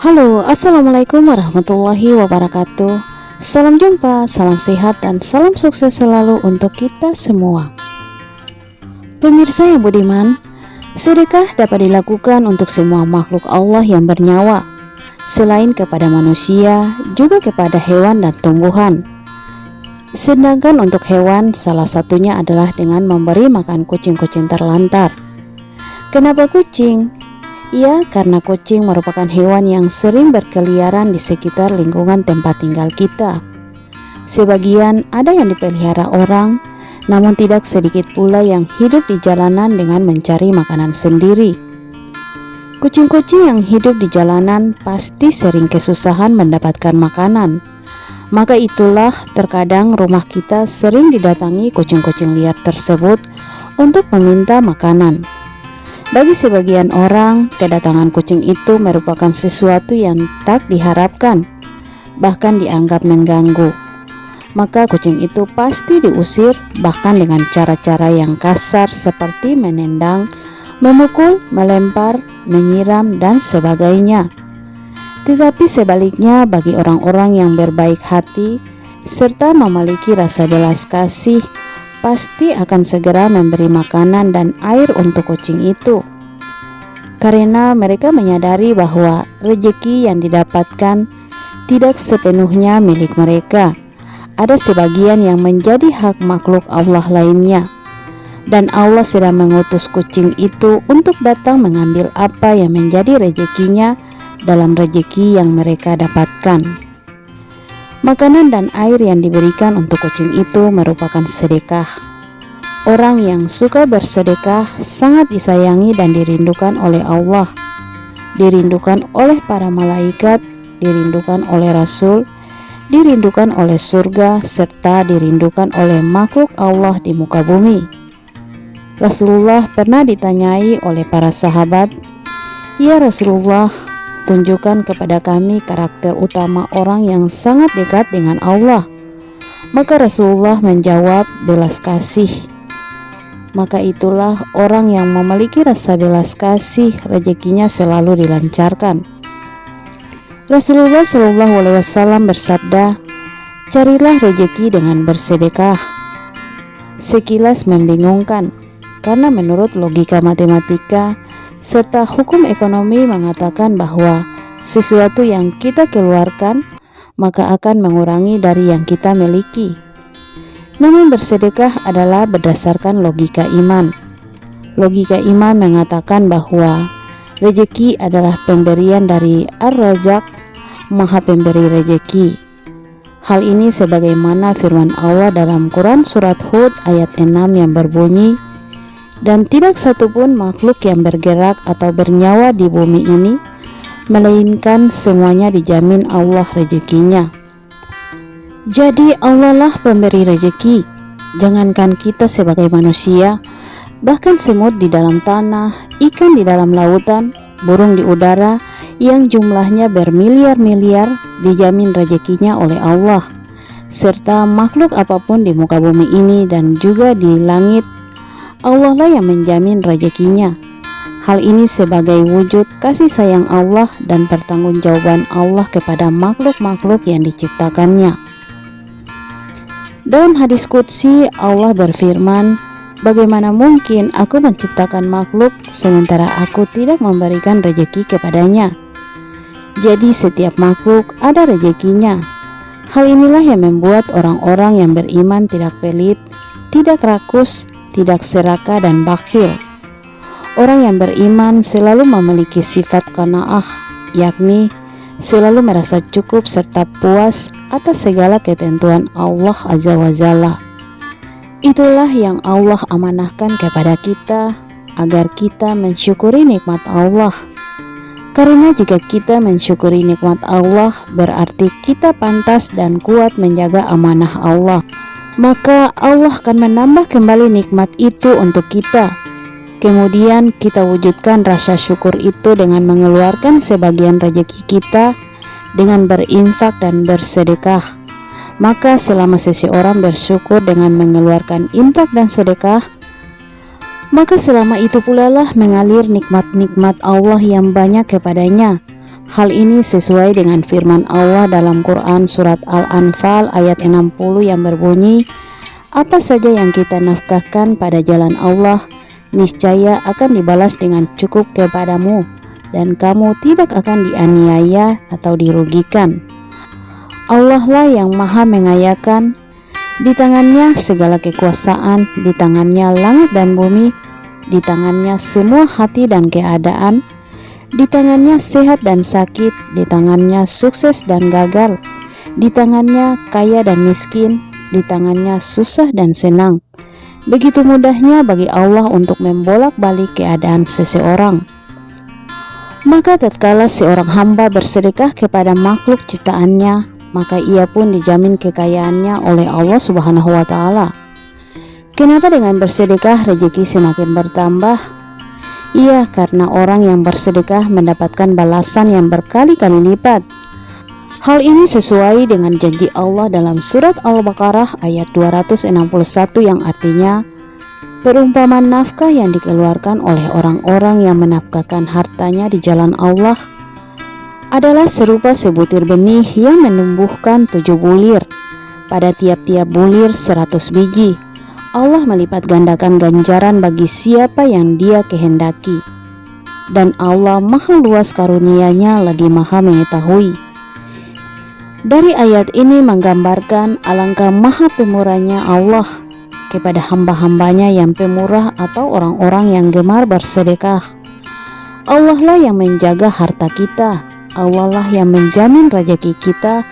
Halo, Assalamualaikum warahmatullahi wabarakatuh. Salam jumpa, salam sehat, dan salam sukses selalu untuk kita semua. Pemirsa yang budiman, sedekah dapat dilakukan untuk semua makhluk Allah yang bernyawa? Selain kepada manusia, juga kepada hewan dan tumbuhan. Sedangkan untuk hewan, salah satunya adalah dengan memberi makan kucing-kucing terlantar. Kenapa kucing? Ya, karena kucing merupakan hewan yang sering berkeliaran di sekitar lingkungan tempat tinggal kita. Sebagian ada yang dipelihara orang, namun tidak sedikit pula yang hidup di jalanan dengan mencari makanan sendiri. Kucing-kucing yang hidup di jalanan pasti sering kesusahan mendapatkan makanan. Maka itulah terkadang rumah kita sering didatangi kucing-kucing liar tersebut untuk meminta makanan. Bagi sebagian orang, kedatangan kucing itu merupakan sesuatu yang tak diharapkan, bahkan dianggap mengganggu. Maka kucing itu pasti diusir, bahkan dengan cara-cara yang kasar seperti menendang, memukul, melempar, menyiram, dan sebagainya. Tetapi sebaliknya, bagi orang-orang yang berbaik hati serta memiliki rasa belas kasih, pasti akan segera memberi makanan dan air untuk kucing itu. Karena mereka menyadari bahwa rejeki yang didapatkan tidak sepenuhnya milik mereka. Ada sebagian yang menjadi hak makhluk Allah lainnya. Dan Allah sedang mengutus kucing itu untuk datang mengambil apa yang menjadi rejekinya dalam rejeki yang mereka dapatkan. Makanan dan air yang diberikan untuk kucing itu merupakan sedekah. Orang yang suka bersedekah sangat disayangi dan dirindukan oleh Allah, dirindukan oleh para malaikat, dirindukan oleh Rasul, dirindukan oleh surga, serta dirindukan oleh makhluk Allah di muka bumi. Rasulullah pernah ditanyai oleh para sahabat, "Ya Rasulullah, tunjukkan kepada kami karakter utama orang yang sangat dekat dengan Allah. Maka Rasulullah menjawab belas kasih. Maka itulah orang yang memiliki rasa belas kasih rezekinya selalu dilancarkan. Rasulullah Shallallahu Alaihi Wasallam bersabda, carilah rezeki dengan bersedekah. Sekilas membingungkan, karena menurut logika matematika, serta hukum ekonomi mengatakan bahwa sesuatu yang kita keluarkan maka akan mengurangi dari yang kita miliki. Namun bersedekah adalah berdasarkan logika iman. Logika iman mengatakan bahwa rejeki adalah pemberian dari Ar-Razak, Maha Pemberi Rejeki. Hal ini sebagaimana firman Allah dalam Quran Surat Hud ayat 6 yang berbunyi, dan tidak satupun makhluk yang bergerak atau bernyawa di bumi ini melainkan semuanya dijamin Allah rezekinya. Jadi Allah lah pemberi rezeki. Jangankan kita sebagai manusia, bahkan semut di dalam tanah, ikan di dalam lautan, burung di udara yang jumlahnya bermiliar-miliar dijamin rezekinya oleh Allah serta makhluk apa pun di muka bumi ini dan juga di langit Allah lah yang menjamin rezekinya. Hal ini sebagai wujud kasih sayang Allah dan pertanggungjawaban Allah kepada makhluk-makhluk yang diciptakannya. Dalam hadis Qudsi, Allah berfirman, Bagaimana mungkin aku menciptakan makhluk sementara aku tidak memberikan rejeki kepadanya? Jadi setiap makhluk ada rejekinya. Hal inilah yang membuat orang-orang yang beriman tidak pelit, tidak rakus, tidak serakah dan bakhil. Orang yang beriman selalu memiliki sifat kanaah, yakni selalu merasa cukup serta puas atas segala ketentuan Allah Azza wa Jalla. Itulah yang Allah amanahkan kepada kita agar kita mensyukuri nikmat Allah. Karena jika kita mensyukuri nikmat Allah, berarti kita pantas dan kuat menjaga amanah Allah maka Allah akan menambah kembali nikmat itu untuk kita. Kemudian kita wujudkan rasa syukur itu dengan mengeluarkan sebagian rezeki kita dengan berinfak dan bersedekah. Maka selama seseorang bersyukur dengan mengeluarkan infak dan sedekah, maka selama itu pula lah mengalir nikmat-nikmat Allah yang banyak kepadanya. Hal ini sesuai dengan firman Allah dalam Quran surat Al-Anfal ayat 60 yang berbunyi, "Apa saja yang kita nafkahkan pada jalan Allah, niscaya akan dibalas dengan cukup kepadamu, dan kamu tidak akan dianiaya atau dirugikan." Allah lah yang maha mengayakan, di tangannya segala kekuasaan, di tangannya langit dan bumi, di tangannya semua hati dan keadaan, di tangannya sehat dan sakit, di tangannya sukses dan gagal, di tangannya kaya dan miskin, di tangannya susah dan senang. Begitu mudahnya bagi Allah untuk membolak-balik keadaan seseorang. Maka tatkala seorang hamba bersedekah kepada makhluk ciptaannya, maka ia pun dijamin kekayaannya oleh Allah Subhanahu wa taala. Kenapa dengan bersedekah rezeki semakin bertambah? Iya, karena orang yang bersedekah mendapatkan balasan yang berkali-kali lipat. Hal ini sesuai dengan janji Allah dalam surat Al-Baqarah ayat 261 yang artinya Perumpamaan nafkah yang dikeluarkan oleh orang-orang yang menafkahkan hartanya di jalan Allah adalah serupa sebutir benih yang menumbuhkan tujuh bulir. Pada tiap-tiap bulir seratus biji. Allah melipat gandakan ganjaran bagi siapa yang dia kehendaki. Dan Allah maha luas karunianya lagi maha mengetahui. Dari ayat ini menggambarkan alangkah maha pemurahnya Allah kepada hamba-hambanya yang pemurah atau orang-orang yang gemar bersedekah. Allah lah yang menjaga harta kita, Allah lah yang menjamin rezeki kita,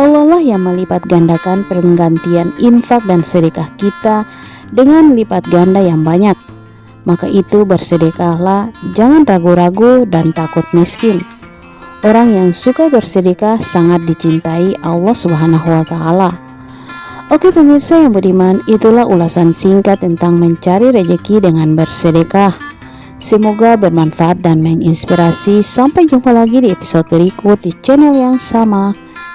Allah lah yang melipat gandakan penggantian infak dan sedekah kita dengan lipat ganda yang banyak. Maka itu bersedekahlah, jangan ragu-ragu dan takut miskin. Orang yang suka bersedekah sangat dicintai Allah Subhanahu wa taala. Oke pemirsa yang budiman, itulah ulasan singkat tentang mencari rejeki dengan bersedekah. Semoga bermanfaat dan menginspirasi. Sampai jumpa lagi di episode berikut di channel yang sama.